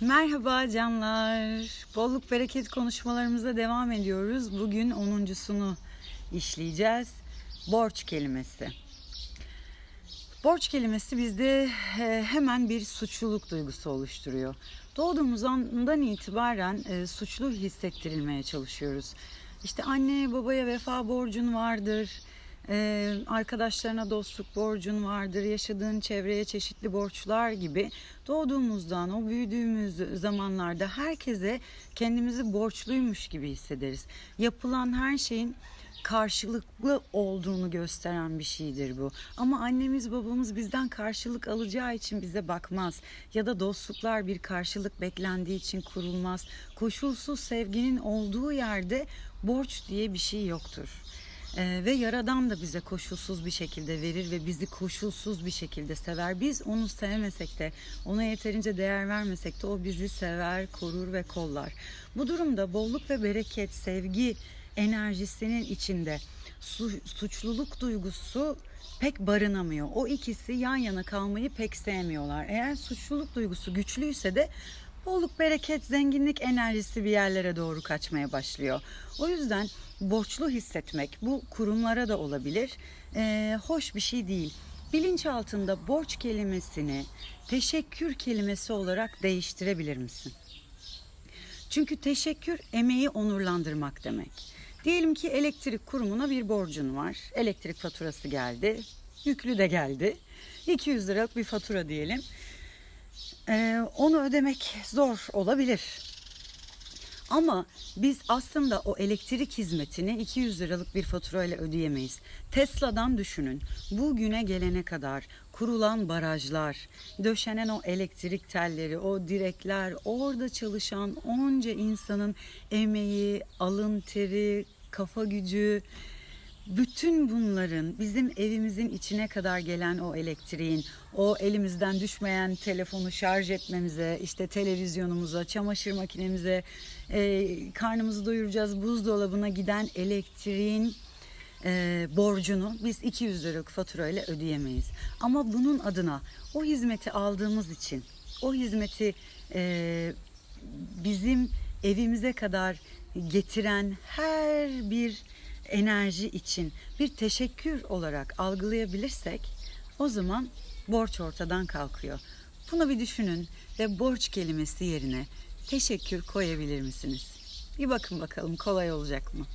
Merhaba canlar. Bolluk bereket konuşmalarımıza devam ediyoruz. Bugün onuncusunu işleyeceğiz. Borç kelimesi. Borç kelimesi bizde e, hemen bir suçluluk duygusu oluşturuyor. Doğduğumuz andan itibaren e, suçlu hissettirilmeye çalışıyoruz. İşte anne babaya vefa borcun vardır. Ee, arkadaşlarına dostluk borcun vardır, yaşadığın çevreye çeşitli borçlar gibi doğduğumuzdan o büyüdüğümüz zamanlarda herkese kendimizi borçluymuş gibi hissederiz. Yapılan her şeyin karşılıklı olduğunu gösteren bir şeydir bu. Ama annemiz babamız bizden karşılık alacağı için bize bakmaz. Ya da dostluklar bir karşılık beklendiği için kurulmaz. Koşulsuz sevginin olduğu yerde borç diye bir şey yoktur. Ee, ve Yaradan da bize koşulsuz bir şekilde verir ve bizi koşulsuz bir şekilde sever. Biz onu sevmesek de, ona yeterince değer vermesek de o bizi sever, korur ve kollar. Bu durumda bolluk ve bereket, sevgi enerjisinin içinde su- suçluluk duygusu pek barınamıyor. O ikisi yan yana kalmayı pek sevmiyorlar. Eğer suçluluk duygusu güçlüyse de bolluk, bereket, zenginlik enerjisi bir yerlere doğru kaçmaya başlıyor. O yüzden borçlu hissetmek bu kurumlara da olabilir. Ee, hoş bir şey değil. Bilinç altında borç kelimesini teşekkür kelimesi olarak değiştirebilir misin? Çünkü teşekkür emeği onurlandırmak demek. Diyelim ki elektrik kurumuna bir borcun var. Elektrik faturası geldi. Yüklü de geldi. 200 liralık bir fatura diyelim. Ee, onu ödemek zor olabilir. Ama biz aslında o elektrik hizmetini 200 liralık bir faturayla ödeyemeyiz. Tesla'dan düşünün. Bugüne gelene kadar kurulan barajlar, döşenen o elektrik telleri, o direkler, orada çalışan onca insanın emeği, alın teri, kafa gücü, bütün bunların bizim evimizin içine kadar gelen o elektriğin, o elimizden düşmeyen telefonu şarj etmemize, işte televizyonumuza, çamaşır makinemize, e, karnımızı doyuracağız buzdolabına giden elektriğin e, borcunu biz 200 liralık faturayla ödeyemeyiz. Ama bunun adına o hizmeti aldığımız için, o hizmeti e, bizim evimize kadar getiren her bir enerji için bir teşekkür olarak algılayabilirsek o zaman borç ortadan kalkıyor. Bunu bir düşünün ve borç kelimesi yerine teşekkür koyabilir misiniz? Bir bakın bakalım kolay olacak mı?